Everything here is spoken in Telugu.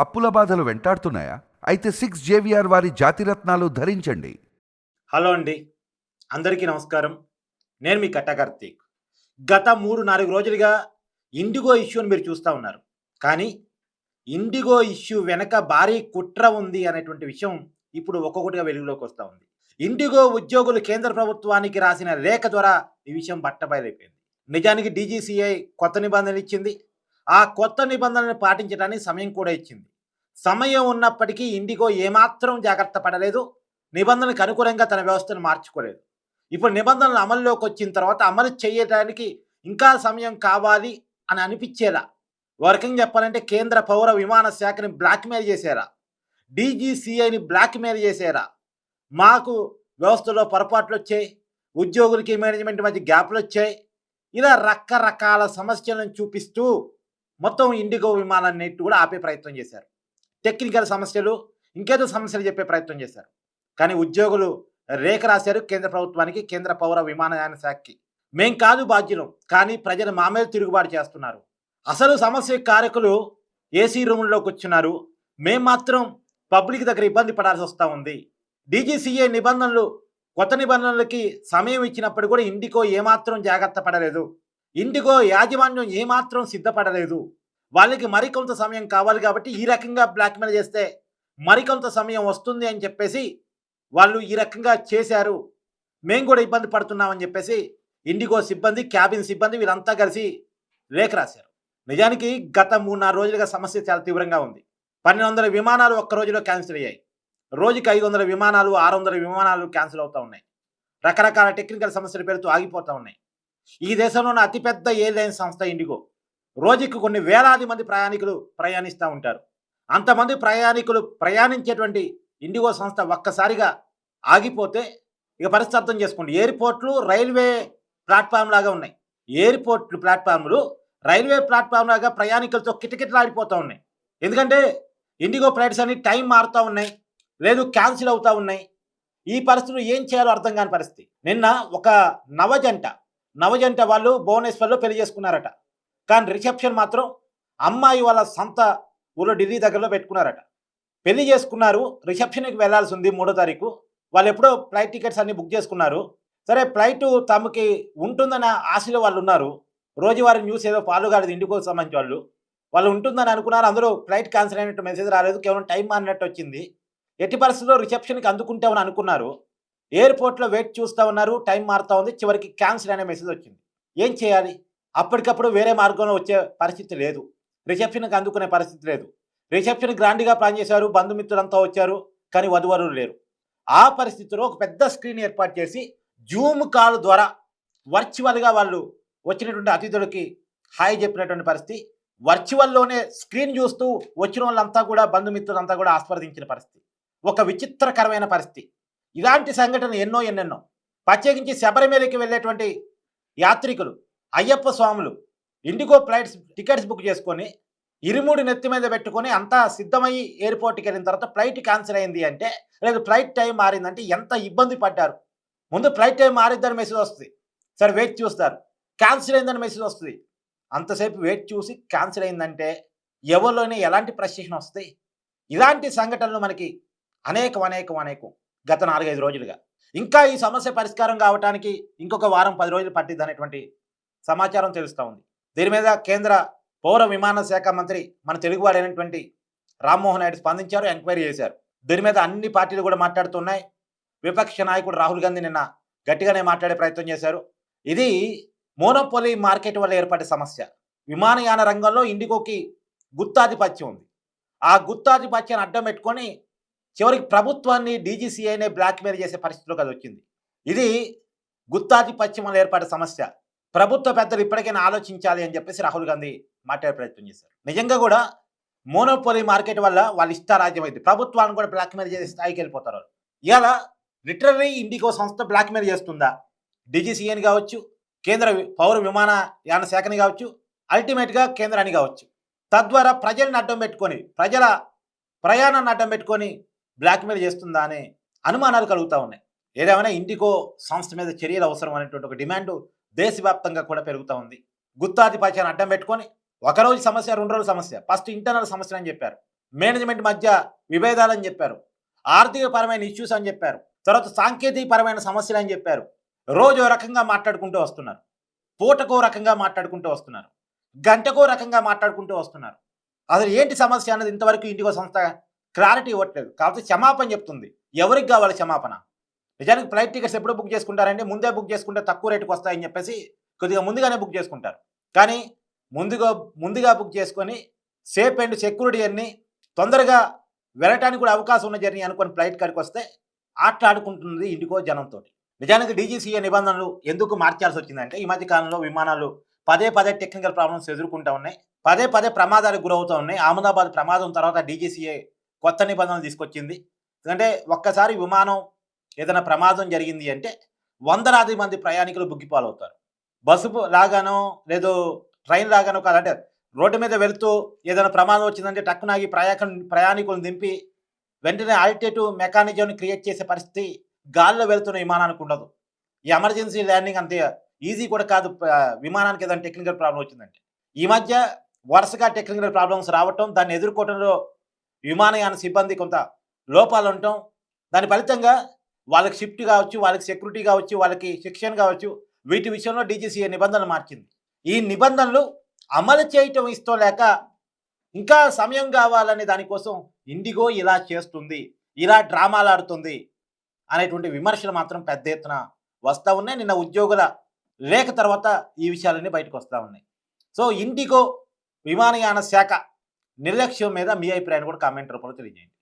అప్పుల బాధలు వెంటాడుతున్నాయా? అయితే సిక్స్ జేవిఆర్ వారి జాతిరత్నాలు ధరించండి. హలో అండి. అందరికీ నమస్కారం. నేను మీ కట్టకార్తీక్ గత మూడు నాలుగు రోజులుగా ఇండిగో ఇష్యూని మీరు చూస్తూ ఉన్నారు. కానీ ఇండిగో ఇష్యూ వెనక భారీ కుట్ర ఉంది అనేటువంటి విషయం ఇప్పుడు ఒక్కొక్కటిగా వెలుగులోకి వస్తూ ఉంది. ఇండిగో ఉద్యోగులు కేంద్ర ప్రభుత్వానికి రాసిన లేఖ ద్వారా ఈ విషయం బట్టబయలైపోయింది. నిజానికి డీజీసీఐ కొత్త నిబంధనలు ఇచ్చింది. ఆ కొత్త నిబంధనలను పాటించడానికి సమయం కూడా ఇచ్చింది. సమయం ఉన్నప్పటికీ ఇండిగో ఏమాత్రం జాగ్రత్త పడలేదు. నిబంధనలకు అనుకూలంగా తన వ్యవస్థను మార్చుకోలేదు. ఇప్పుడు నిబంధనలు అమల్లోకి వచ్చిన తర్వాత అమలు చేయడానికి ఇంకా సమయం కావాలి అని అనిపించేలా. వర్కింగ్ చెప్పాలంటే కేంద్ర పౌర విమాన శాఖని బ్లాక్మెయిల్ చేశారా డీజీసీఐని బ్లాక్మెయిల్ చేశారా మాకు వ్యవస్థలో పొరపాట్లు వచ్చాయి. ఉద్యోగులకి మేనేజ్మెంట్ మధ్య గ్యాప్లు వచ్చాయి. ఇలా రకరకాల సమస్యలను చూపిస్తూ మొత్తం ఇండిగో విమానాన్నిటి కూడా ఆపే ప్రయత్నం చేశారు. టెక్నికల్ సమస్యలు ఇంకేదో సమస్యలు చెప్పే ప్రయత్నం చేశారు. కానీ ఉద్యోగులు రేఖ రాశారు కేంద్ర ప్రభుత్వానికి కేంద్ర పౌర విమానయాన శాఖకి. మేం కాదు బాధ్యులం కానీ ప్రజలు మా మీద తిరుగుబాటు చేస్తున్నారు. అసలు సమస్య కారకులు ఏసీ రూముల్లోకి వచ్చినారు. మేం మాత్రం పబ్లిక్ దగ్గర ఇబ్బంది పడాల్సి వస్తూ ఉంది. డీజీసీఏ నిబంధనలు కొత్త నిబంధనలకి సమయం ఇచ్చినప్పుడు కూడా ఇండికో ఏమాత్రం జాగ్రత్త పడలేదు. ఇండికో యాజమాన్యం ఏమాత్రం సిద్ధపడలేదు. వాళ్ళకి మరికొంత సమయం కావాలి కాబట్టి ఈ రకంగా బ్లాక్మెయిల్ చేస్తే మరికొంత సమయం వస్తుంది అని చెప్పేసి వాళ్ళు ఈ రకంగా చేశారు. మేము కూడా ఇబ్బంది పడుతున్నామని చెప్పేసి ఇండిగో సిబ్బంది క్యాబిన్ సిబ్బంది వీళ్ళంతా కలిసి లేఖ రాశారు. నిజానికి గత మూడున్నర రోజులుగా సమస్య చాలా తీవ్రంగా ఉంది. పన్నెండు వందల విమానాలు ఒక్క రోజులో క్యాన్సిల్ అయ్యాయి. రోజుకి ఐదు వందల విమానాలు ఆరు వందల విమానాలు క్యాన్సిల్ అవుతూ ఉన్నాయి. రకరకాల టెక్నికల్ సమస్యల పేరుతో ఆగిపోతూ ఉన్నాయి. ఈ దేశంలో ఉన్న అతిపెద్ద ఎయిర్లైన్ సంస్థ ఇండిగో. రోజుకి కొన్ని వేలాది మంది ప్రయాణికులు ప్రయాణిస్తూ ఉంటారు. అంతమంది ప్రయాణికులు ప్రయాణించేటువంటి ఇండిగో సంస్థ ఒక్కసారిగా ఆగిపోతే ఇక పరిస్థితి అర్థం చేసుకోండి. ఎయిర్పోర్ట్లు రైల్వే ప్లాట్ఫామ్ లాగా ఉన్నాయి. ఎయిర్పోర్ట్లు ప్లాట్ఫామ్లు రైల్వే ప్లాట్ఫామ్ లాగా ప్రయాణికులతో కిటకిటలాడిపోతూ ఉన్నాయి. ఎందుకంటే ఇండిగో ఫ్లైట్స్ అన్ని టైం మారుతూ ఉన్నాయి. లేదు క్యాన్సిల్ అవుతూ ఉన్నాయి. ఈ పరిస్థితులు ఏం చేయాలో అర్థం కాని పరిస్థితి. నిన్న ఒక నవజంట నవజంట వాళ్ళు భువనేశ్వర్లో పెళ్ళి చేసుకున్నారట. కానీ రిసెప్షన్ మాత్రం అమ్మాయి వాళ్ళ సొంత ఊళ్ళో ఢిల్లీ దగ్గరలో పెట్టుకున్నారట. పెళ్ళి చేసుకున్నారు రిసెప్షన్కి వెళ్ళాల్సి ఉంది మూడో తారీఖు. వాళ్ళు ఎప్పుడో ఫ్లైట్ టికెట్స్ అన్ని బుక్ చేసుకున్నారు. సరే ఫ్లైట్ తమకి ఉంటుందన్న ఆశలో వాళ్ళు ఉన్నారు. రోజువారీ న్యూస్ ఏదో ఫాలో కాలేదు ఇండికోకి సంబంధించి వాళ్ళు. వాళ్ళు ఉంటుందని అనుకున్నారు అందరూ ఫ్లైట్ క్యాన్సిల్ అయినట్టు మెసేజ్ రాలేదు కేవలం టైం మారినట్టు వచ్చింది. ఎట్టి పరిస్థితుల్లో రిసెప్షన్కి అందుకుంటామని అనుకున్నారు. ఎయిర్పోర్ట్లో వెయిట్ చూస్తూ ఉన్నారు టైం మారుతూ ఉంది చివరికి క్యాన్సిల్ అనే మెసేజ్ వచ్చింది. ఏం చేయాలి? అప్పటికప్పుడు వేరే మార్గంలో వచ్చే పరిస్థితి లేదు. రిసెప్షన్కి అందుకునే పరిస్థితి లేదు. రిసెప్షన్ గ్రాండ్గా ప్లాన్ చేశారు బంధుమిత్రులంతా వచ్చారు కానీ వధువరులు లేరు. ఆ పరిస్థితిలో ఒక పెద్ద స్క్రీన్ ఏర్పాటు చేసి జూమ్ కాల్ ద్వారా వర్చువల్గా వాళ్ళు వచ్చినటువంటి అతిథులకి హాయ్ చెప్పినటువంటి పరిస్థితి వర్చువల్లోనే స్క్రీన్ చూస్తూ వచ్చిన వాళ్ళంతా కూడా బంధుమిత్రులంతా కూడా ఆస్వాదించిన పరిస్థితి. ఒక విచిత్రకరమైన పరిస్థితి. ఇలాంటి సంఘటన ఎన్నో ఎన్నెన్నో. ప్రత్యేకించి శబరిమలకి వెళ్ళేటువంటి యాత్రికులు అయ్యప్ప స్వాములు ఇండిగో ఫ్లైట్స్ టికెట్స్ బుక్ చేసుకొని ఇరుముడి నెత్తి మీద పెట్టుకొని అంతా సిద్ధమయ్యి ఎయిర్పోర్ట్కి వెళ్ళిన తర్వాత ఫ్లైట్ క్యాన్సిల్ అయింది అంటే లేదు ఫ్లైట్ టైం మారిందంటే ఎంత ఇబ్బంది పడ్డారు. ముందు ఫ్లైట్ టైం మారిద్దని మెసేజ్ వస్తుంది. సరే వెయిట్ చూస్తారు. క్యాన్సిల్ అయిందని మెసేజ్ వస్తుంది. అంతసేపు వెయిట్ చూసి క్యాన్సిల్ అయిందంటే ఎవరిలోనే ఎలాంటి ప్రశ్న వస్తాయి ఇలాంటి సంఘటనలు మనకి అనేకం అనేకం అనేకం గత నాలుగైదు రోజులుగా. ఇంకా ఈ సమస్య పరిష్కారం కావడానికి ఇంకొక వారం పది రోజులు పట్టిద్ది అనేటువంటి సమాచారం తెలుస్తూ ఉంది. దీని మీద కేంద్ర పౌర విమాన శాఖ మంత్రి మన తెలుగువాడైనటువంటి రామ్మోహన్ నాయుడు స్పందించారు ఎంక్వైరీ చేశారు. దీని మీద అన్ని పార్టీలు కూడా మాట్లాడుతున్నాయి. విపక్ష నాయకుడు రాహుల్ గాంధీ నిన్న గట్టిగానే మాట్లాడే ప్రయత్నం చేశారు. ఇది మోనోపోలీ మార్కెట్ వల్ల ఏర్పడే సమస్య. విమానయాన రంగంలో ఇండిగోకి గుత్తాధిపత్యం ఉంది. ఆ గుత్తాధిపత్యాన్ని అడ్డం పెట్టుకొని చివరికి ప్రభుత్వాన్ని డీజీసీఐనే బ్లాక్మెయిల్ చేసే పరిస్థితిలోకి అది వచ్చింది. ఇది గుత్తాధిపత్యం వల్ల ఏర్పడే సమస్య. ప్రభుత్వ పెద్దలు ఇప్పటికైనా ఆలోచించాలి అని చెప్పేసి రాహుల్ గాంధీ మాట్లాడే ప్రయత్నం చేశారు. నిజంగా కూడా మోనోపోలీ మార్కెట్ వల్ల వాళ్ళు ఇష్టారాజ్యం అయింది. ప్రభుత్వాన్ని కూడా బ్లాక్మెయిల్ చేసే స్థాయికి వెళ్ళిపోతారు ఇవాళ లిటరీ ఇండిగో సంస్థ బ్లాక్మెయిల్ చేస్తుందా? డీజీసీఏని కావచ్చు కేంద్ర పౌర విమానయాన శాఖని కావచ్చు అల్టిమేట్గా కేంద్రాన్ని కావచ్చు. తద్వారా ప్రజల్ని అడ్డం పెట్టుకొని ప్రజల ప్రయాణాన్ని అడ్డం పెట్టుకొని బ్లాక్మెయిల్ చేస్తుందా అనే అనుమానాలు కలుగుతూ ఉన్నాయి. ఏదేమైనా ఇండిగో సంస్థ మీద చర్యలు అవసరం అనేటువంటి ఒక డిమాండ్ దేశవ్యాప్తంగా కూడా పెరుగుతూ ఉంది. గుత్తాధిపత్యాన్ని అడ్డం పెట్టుకొని ఒకరోజు సమస్య రెండు రోజుల సమస్య. ఫస్ట్ ఇంటర్నల్ సమస్య అని చెప్పారు. మేనేజ్మెంట్ మధ్య విభేదాలని చెప్పారు. ఆర్థిక పరమైన ఇష్యూస్ అని చెప్పారు. తర్వాత సాంకేతిక పరమైన సమస్యలు అని చెప్పారు. రోజు రకంగా మాట్లాడుకుంటూ వస్తున్నారు. పూటకో రకంగా మాట్లాడుకుంటూ వస్తున్నారు. గంటకో రకంగా మాట్లాడుకుంటూ వస్తున్నారు. అసలు ఏంటి సమస్య అన్నది ఇంతవరకు ఇండిగో సంస్థ క్లారిటీ ఇవ్వట్లేదు. కాకపోతే క్షమాపణ చెప్తుంది. ఎవరికి కావాలి క్షమాపణ? నిజానికి ఫ్లైట్ టికెట్స్ ఎప్పుడు బుక్ చేసుకుంటారంటే ముందే బుక్ చేసుకుంటే తక్కువ రేటుకు వస్తాయని చెప్పేసి కొద్దిగా ముందుగానే బుక్ చేసుకుంటారు. కానీ ముందుగా ముందుగా బుక్ చేసుకొని సేఫ్ అండ్ సెక్యూరిటీ అన్ని తొందరగా వెళ్ళటానికి కూడా అవకాశం ఉన్న జర్నీ అనుకుని ఫ్లైట్ కాడికి వస్తే ఆట ఆడుకుంటుంది జనంతో నిజానికి డీజీసీఏ నిబంధనలు ఎందుకు మార్చాల్సి వచ్చిందంటే ఈ మధ్య కాలంలో విమానాలు పదే పదే టెక్నికల్ ప్రాబ్లమ్స్ ఎదుర్కొంటూ ఉన్నాయి. పదే పదే ప్రమాదాలకు గురవుతూ ఉన్నాయి. అహ్మదాబాద్ ప్రమాదం తర్వాత డీజీసీఏ కొత్త నిబంధనలు తీసుకొచ్చింది. ఎందుకంటే ఒక్కసారి విమానం ఏదైనా ప్రమాదం జరిగింది అంటే వందలాది మంది ప్రయాణికులు బుగ్గిపాలవుతారు. బస్సు రాగానో లేదో ట్రైన్ రాగానో కాదంటే రోడ్డు మీద వెళ్తూ ఏదైనా ప్రమాదం వచ్చిందంటే టక్కునాగి ప్రయాణ ప్రయాణికులను దింపి వెంటనే ఆల్టేటివ్ మెకానిజంని క్రియేట్ చేసే పరిస్థితి గాల్లో వెళ్తున్న విమానానికి ఉండదు. ఈ ఎమర్జెన్సీ ల్యాండింగ్ అంతే ఈజీ కూడా కాదు. విమానానికి ఏదైనా టెక్నికల్ ప్రాబ్లం వచ్చిందంటే. ఈ మధ్య వరుసగా టెక్నికల్ ప్రాబ్లమ్స్ రావటం దాన్ని ఎదుర్కోవడంలో విమానయాన సిబ్బంది కొంత లోపాలు ఉండటం దాని ఫలితంగా వాళ్ళకి షిఫ్ట్ కావచ్చు వాళ్ళకి సెక్యూరిటీ కావచ్చు వాళ్ళకి శిక్షణ కావచ్చు వీటి విషయంలో డీజీసీఏ నిబంధనలు మార్చింది. ఈ నిబంధనలు అమలు చేయటం ఇష్టం లేక ఇంకా సమయం కావాలనే దానికోసం ఇండిగో ఇలా చేస్తుంది ఇలా డ్రామాలు ఆడుతుంది అనేటువంటి విమర్శలు మాత్రం పెద్ద ఎత్తున వస్తూ ఉన్నాయి. నిన్న ఉద్యోగుల లేఖ తర్వాత ఈ విషయాలన్నీ బయటకు వస్తూ ఉన్నాయి. సో ఇండిగో విమానయాన శాఖ నిర్లక్ష్యం మీద మీ అభిప్రాయాన్ని కూడా కామెంట్ రూపంలో తెలియజేయండి.